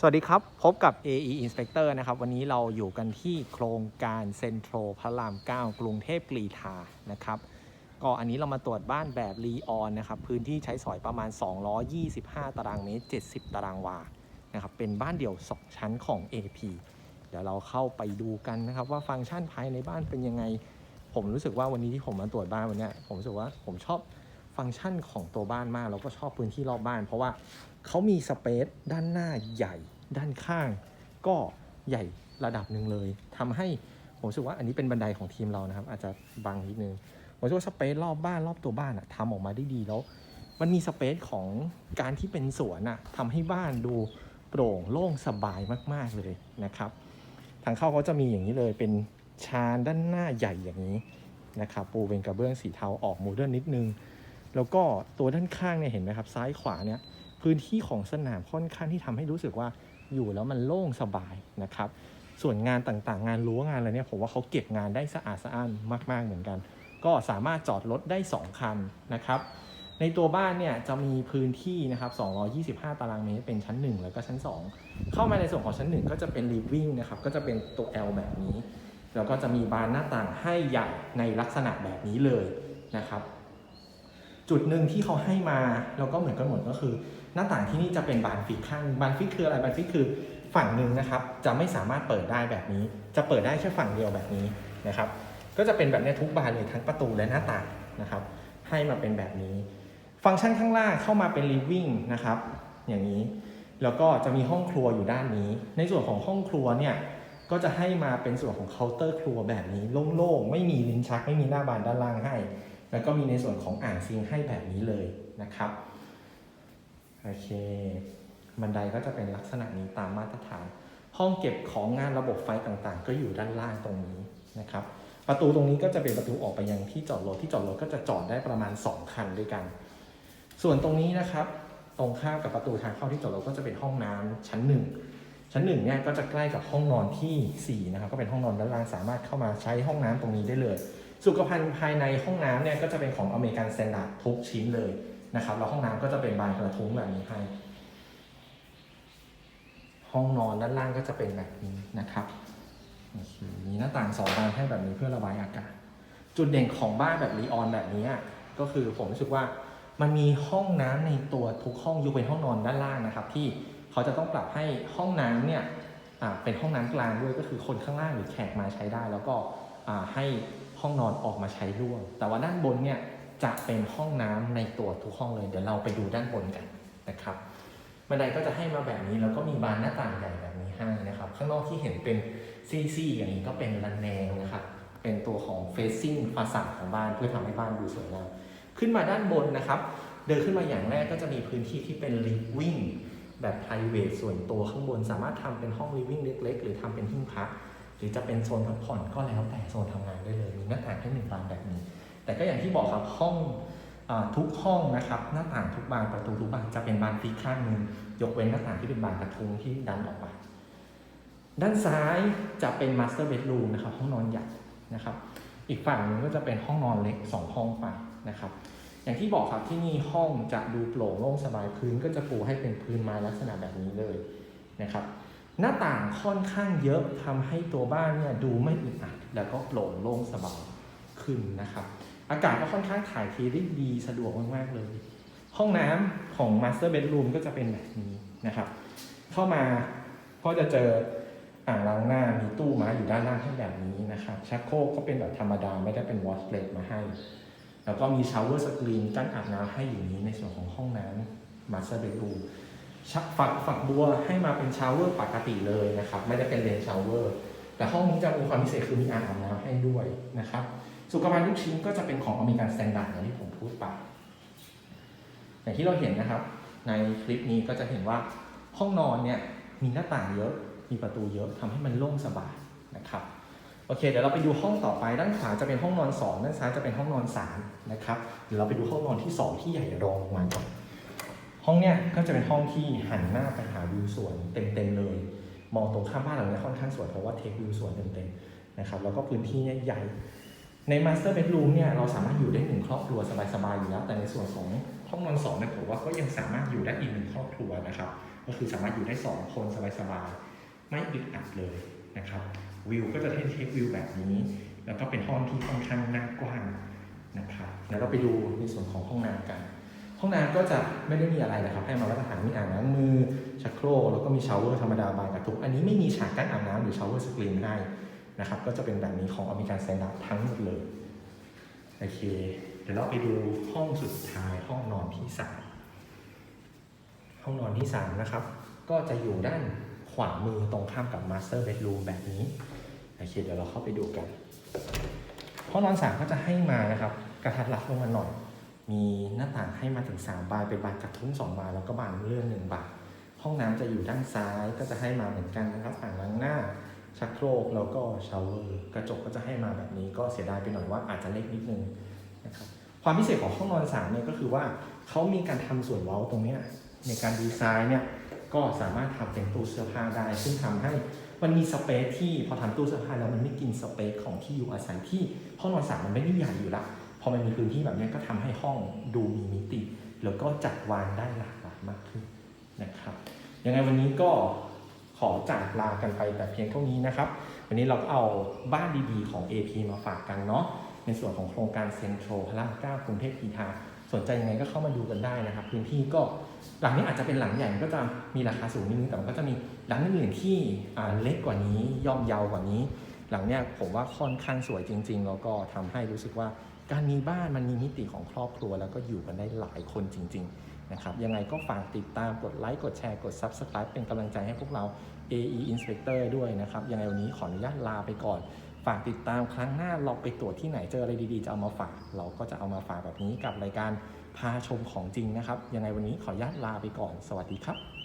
สวัสดีครับ พบกับ AE Inspector นะครับ วันนี้เราอยู่กันที่โครงการเซ็นทรัลพระราม 9 กรุงเทพกรีฑานะครับ ก็อันนี้เรามาตรวจบ้านแบบรีออนนะครับ พื้นที่ใช้สอยประมาณ 225 ตารางเมตร 70 ตารางวานะครับ เป็นบ้านเดี่ยว 2 ชั้นของ AP เดี๋ยวเราเข้าไปดูกันนะครับ ว่าฟังก์ชันภายในบ้านเป็นยังไง ผมรู้สึกว่าวันนี้ที่ผมมาตรวจบ้านวันนี้ผมรู้สึกว่าผมชอบ ฟังก์ชันของตัวบ้านมากแล้วก็ชอบพื้นที่รอบบ้าน เพราะว่าเขามีสเปซด้านหน้าใหญ่ ด้านข้าง ก็ใหญ่ระดับหนึ่งเลยทำให้ผมรู้สึกว่าอันนี้เป็นบันไดของทีมเรานะครับ อาจจะบังนิดนึงผมรู้สึกว่าสเปซรอบบ้านรอบตัวบ้านอะทำออกมาได้ดีแล้ว มันมีสเปซของการที่เป็นสวนอะทำให้บ้านดูโปร่งโล่งสบายมาก ๆเลยนะครับ ทางเข้าเขาจะมีอย่างนี้เลยเป็นชานด้านหน้าใหญ่อย่างนี้นะครับปูเป็นกระเบื้องสีเทาออกโมเดิร์นนิดนึง แล้วก็ตัวด้านข้างเนี่ยเห็นไหมครับ ซ้ายขวาเนี่ยพื้นที่ของสนามค่อนข้างที่ทำให้รู้สึกว่าอยู่แล้วมันโล่งสบายนะครับ ส่วนงานต่างๆ งานรั้วงานอะไรเนี่ยผมว่าเขาเก็บงานได้สะอาดสะอ้านมาก ๆเหมือนกัน ก็สามารถจอดรถได้ 2 คันนะครับ ในตัวบ้านเนี่ยจะมีพื้นที่นะครับ 225 ตารางเมตรเป็นชั้น 1 แล้วก็ชั้น 2 เข้ามาในส่วนของชั้น 1 ก็จะเป็น living นะครับ ก็จะเป็นตัว L แบบนี้ แล้วก็จะมีบานหน้าต่างให้ใหญ่ในลักษณะแบบนี้เลยนะครับ จุดหนึ่งที่เขาให้มาแล้วก็เหมือนกันหมดก็คือ หน้าต่างที่นี่จะเป็นบานฟิกข้างบานฟิกคืออะไรบานฟิกคือฝั่งหนึ่งนะครับ จะไม่สามารถเปิดได้แบบนี้ จะเปิดได้แค่ฝั่งเดียวแบบนี้นะครับ ก็จะเป็นแบบนี้ทุกบานเลยทั้งประตูและหน้าต่างนะครับ ให้มาเป็นแบบนี้ ฟังก์ชันข้างล่างเข้ามาเป็น living นะครับ อย่างนี้ แล้วก็จะมีห้องครัวอยู่ด้านนี้ ในส่วนของห้องครัวเนี่ยก็จะให้มาเป็นส่วนของเคาน์เตอร์ครัวแบบนี้โล่งๆไม่มีลิ้นชักไม่มีหน้าบานด้านล่างให้ แล้วก็มีในส่วนของอ่างซิงให้แบบนี้เลยนะครับโอเคบันไดก็จะเป็นลักษณะนี้ตามมาตรฐาน ห้องเก็บของงานระบบไฟต่างๆ ก็อยู่ด้านล่างตรงนี้นะครับประตูตรงนี้ก็จะเป็นประตูออกไปยังที่จอดรถที่จอดรถก็จะจอดได้ประมาณ 2 คันด้วยกัน ส่วนตรงนี้นะครับ ตรงข้ามกับประตูทางเข้าที่จอดรถก็จะเป็นห้องน้ำชั้นหนึ่งชั้นหนึ่งเนี่ยก็จะใกล้กับห้องนอนที่4นะครับก็เป็นห้องนอนด้านล่างสามารถเข้ามาใช้ห้องน้ำตรงนี้ได้เลย สุขภัณฑ์ภายในห้องน้ำเนี่ยก็จะเป็นของอเมริกันสแตนดาร์ดทุกชิ้นเลยนะครับแล้วห้องน้ำก็จะเป็นบานกระทุ้งแบบนี้ให้ ห้องนอนด้านล่างก็จะเป็นแบบนี้นะครับมีหน้าต่างสองบานให้แบบนี้เพื่อระบายอากาศจุดเด่นของบ้านแบบรีออนแบบนี้ก็คือผมรู้สึกว่ามันมีห้องน้ำในตัวทุกห้องยกเว้นห้องนอนด้านล่างนะครับ ที่เขาจะต้องปรับให้ห้องน้ำเนี่ยเป็นห้องน้ำกลางด้วยก็คือคนข้างล่างหรือแขกมาใช้ได้ แล้วก็ ให้ห้องนอนออกมาใช้ร่วม แต่ว่าด้านบนเนี่ยจะเป็นห้องน้ำในตัวทุกห้องเลย เดี๋ยวเราไปดูด้านบนกันนะครับบันไดก็จะให้มาแบบนี้แล้วก็มีบานหน้าต่างใหญ่แบบนี้ให้นะครับ ข้างนอกที่เห็นเป็นซี่ๆอย่างนี้ก็เป็นระแนงนะครับ เป็นตัวของ facing ฟาสาดของบ้านเพื่อทำให้บ้านดูสวยงามขึ้นมาด้านบนนะครับ เดินขึ้นมาอย่างแรกก็จะมีพื้นที่ที่เป็น living แบบ private ส่วนตัวข้างบนสามารถทำเป็นห้อง living เล็ก ๆ หรือทำเป็นที่พัก รือจะเป็นโซนพักผ่อนก็แล้วแต่โซนทำงานได้เลยมีหน้าต่างให้หนึ่งบานแบบนี้ แต่ก็อย่างที่บอกครับห้องอทุกห้องนะครับ หน้าต่างทุกบานประตูทุกบานจะเป็นบานฟิกข้างหนึ่งยกเว้นหน้าต่างที่เป็นบานกระทุ้งที่ดันออกไปด้านซ้ายจะเป็น master bedroom นะครับห้องนอนใหญ่นะครับ อีกฝั่งหนึงก็จะเป็นห้องนอนเล็ก 2 ห้องไปนะครับ อย่างที่บอกครับที่นี่ห้องจะดูโปร่งโล่งสบายพื้นก็จะปูให้เป็นพื้นไม้ลักษณะแบบนี้เลยนะครับ หน้าต่างค่อนข้างเยอะทำให้ตัวบ้านเนี่ยดูไม่อึดอัดแล้วก็โปร่งโล่งสบายขึ้นนะครับ อากาศก็ค่อนข้างถ่ายเทได้ดีสะดวกมากๆเลย ห้องน้ำของ Master Bedroom ก็จะเป็นแบบนี้นะครับ เข้ามาก็จะเจออ่างล้างหน้ามีตู้ม้อยู่ด้านล่างให้แบบนี้นะครับชักโครกก็เป็นแบบธรรมดาไม่ได้เป็นวอชเลทมาให้ แล้วก็มีชาวเวอร์สกรีนกั้นอาบน้ำให้อยู่นี้ในส่วนของห้องน้ำ Master Bedroom ชักฝักฝักบัวให้มาเป็นชาวเวอร์ปกติเลยนะครับ ไม่ได้เป็นเลนชาวเวอร์ แต่ห้องนี้จะมีความพิเศษคือมีอ่างอาบน้ำให้ด้วยนะครับ สุขภัณฑ์ทุกชิ้นก็จะเป็นของอเมริกันสแตนดาร์ดอย่างที่ผมพูดไปอย่างที่เราเห็นนะครับ ในคลิปนี้ก็จะเห็นว่าห้องนอนเนี่ยมีหน้าต่างเยอะ มีประตูเยอะทำให้มันโล่งสบายนะครับ โอเค เดี๋ยวเราไปดูห้องต่อไป ด้านขวาจะเป็นห้องนอน 2 ด้านซ้ายจะเป็นห้องนอน3นะครับ เดี๋ยวเราไปดูห้องนอนที่ 2 ที่ใหญ่รองลงมาก่อน ห้องเนี่ยก็จะเป็นห้องที่หันหน้าไปหาวิวสวนเต็มๆเลย มองตรงข้ามบ้านหลังนี้ค่อนข้างสวยเพราะว่าเทควิวสวนเต็มๆนะครับแล้วก็พื้นที่เนี่ยใหญ่ ใน Master Bedroom เนี่ยเราสามารถอยู่ได้หนึ่งครอบครัวสบายๆอยู่แล้ว แต่ในส่วนของห้องนอนสองเนี่ยผมว่าก็ยังสามารถอยู่ได้อีกหนึ่งครอบครัวนะครับก็คือสามารถอยู่ได้2คนสบายๆไม่อึดอัดเลยนะครับวิวก็จะเทนเทควิวแบบนี้ แล้วก็เป็นห้องที่ค่อนข้างหน้ากว้างนะครับเดี๋ยวเราไปดูในส่วนของห้องน้ำกัน ห้องน้ำก็จะไม่ได้มีอะไรนะครับ ให้มามาตรฐานมีอ่างล้างมือชักโครกแล้วก็มีชาวเวอร์ธรรมดาบานกระทุกอันนี้ไม่มีฉากกั้นอาบน้ำหรือชาวเวอร์สกรีนให้นะครับ ก็จะเป็นแบบนี้ของอเมริกันสแตนดาร์ดทั้งหมดเลย โอเค เดี๋ยวเราไปดูห้องสุดท้ายห้องนอนที่สามห้องนอนที่สามนะครับ ก็จะอยู่ด้านขวามือตรงข้ามกับมาสเตอร์เบดรูมแบบนี้โอเคเดี๋ยวเราเข้าไปดูกันห้องนอนสามก็จะให้มานะครับ กระทัดรัดลงมาหน่อย มีหน้าต่างให้มาถึง3บานเป็นบานกระทุ้ง2บานแล้วก็บานเลื่อน1บานห้องน้ำจะอยู่ด้านซ้ายก็จะให้มาเหมือนกันนะครับอ่างล้างหน้าชักโครกแล้วก็ชาวเวอร์กระจกก็จะให้มาแบบนี้ก็เสียดายไปหน่อยว่าอาจจะเล็กนิดนึงนะครับความพิเศษของห้องนอนสามเนี่ยก็คือว่าเขามีการทำส่วนเว้าตรงนี้ในการดีไซน์เนี่ยก็สามารถทำเป็นตู้เสื้อผ้าได้ ซึ่งทำให้มันมีสเปซที่พอทำตู้เสื้อผ้าแล้วมันไม่กินสเปซของที่อยู่อาศัยที่ห้องนอนสามมันไม่ได้ใหญ่อยู่ละ พอมันมีพื้นที่แบบนี้ก็ทำให้ห้องดูมีมิติ แล้วก็จัดวางได้หลากหลายมากขึ้นนะครับยังไงวันนี้ก็ขอจากลากันไปแต่เพียงเท่านี้นะครับ วันนี้เราก็เอาบ้านดีๆ ของ AP มาฝากกันเนาะในส่วนของโครงการเซ็นทรัลพระรามเก้ากรุงเทพกีทาสนใจยังไงก็เข้ามาดูกันได้นะครับ พื้นที่ก็หลังนี้อาจจะเป็นหลังใหญ่ก็จะมีราคาสูงนิดนึงแต่มันก็จะมีหลังอื่นๆที่เล็กกว่านี้ย่อมเยาวกว่านี้ หลังเนี้ยผมว่าค่อนข้างสวยจริง ๆ แล้วก็ทำให้รู้สึกว่า การมีบ้านมันมีมิติของครอบครัว แล้วก็อยู่กันได้หลายคนจริง ๆ นะครับ ยังไงก็ฝากติดตามกดไลค์กดแชร์กด Subscribe เป็นกำลังใจให้พวกเรา AE Inspector ด้วยนะครับ ยังไงวันนี้ขออนุญาตลาไปก่อน ฝากติดตามครั้งหน้าเราไปตรวจที่ไหนเจออะไรดีๆ จะเอามาฝาก เราก็จะเอามาฝากแบบนี้กับรายการพาชมของจริงนะครับ ยังไงวันนี้ขออนุญาตลาไปก่อน สวัสดีครับ